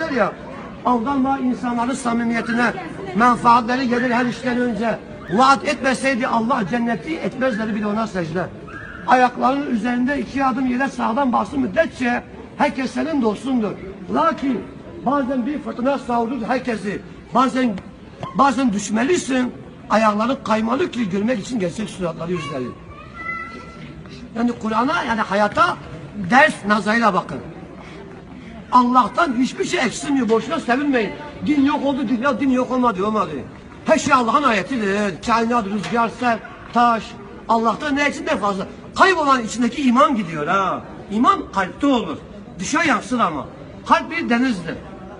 der ya aldanma insanların samimiyetine. Menfaatleri gelir her işten önce. Vaat etmeseydi Allah cenneti etmezleri bile ona secde. Ayaklarının üzerinde iki adım yere sağdan bastı müddetçe herkes senin dostundur. Lakin bazen bir fırtına savurur herkesi. Bazen bazen düşmelisin. Ayakların kaymalı ki görmek için gerçek suratları yüzleri. Yani Kur'an'a yani hayata ders nazarıyla bakın Allah'tan hiçbir şey eksilmiyor. Boşuna sevinmeyin. Din yok oldu, din, ya din yok olmadı, olmadı. Her şey Allah'ın ayetidir. Kainat, rüzgar, sel, taş. Allah'tan ne için de fazla. Kaybolan içindeki iman gidiyor ha. İman kalpte olur. Dışa yansır ama. Kalp bir denizdir.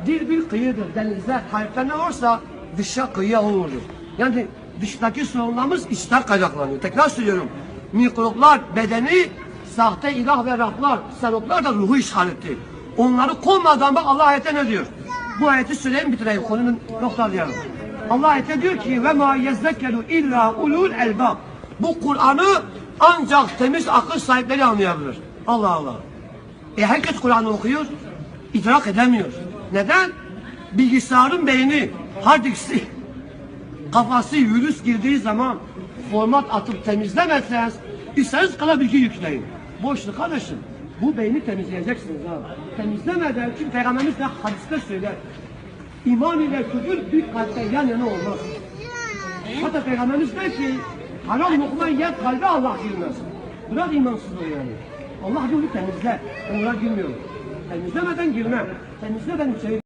Dil bir kıyıdır. Denizde kalpte ne varsa dışa kıyıya o vurur. Yani dıştaki sorunlarımız içten kaynaklanıyor. Tekrar söylüyorum. Mikroplar bedeni, sahte ilah ve Rablar, serotlar da ruhu işgal etti. Onları kovmadan bak Allah ayette ne diyor? Bu ayeti söyleyeyim bitireyim konunun noktalayalım. Allah ayette diyor ki ve ma yezzekeru illa ulul elbab. Bu Kur'an'ı ancak temiz akıl sahipleri anlayabilir. Allah Allah. E herkes Kur'an'ı okuyor, idrak edemiyor. Neden? Bilgisayarın beyni, hard kafası virüs girdiği zaman format atıp temizlemezseniz isterseniz kala bilgi yükleyin. Boşluk kardeşim. Bu beyni temizleyeceksiniz ha. Temizlemeden çünkü Peygamberimiz de hadiste söyler. İman ile küfür bir kalpte yan yana olmaz. Hatta Peygamberimiz der ki haram lokma yer kalbe Allah girmez. Bırak imansızlığı yani. Allah diyor temizle. Ben ona girmiyorum. Temizlemeden girmem. Temizle ben içeri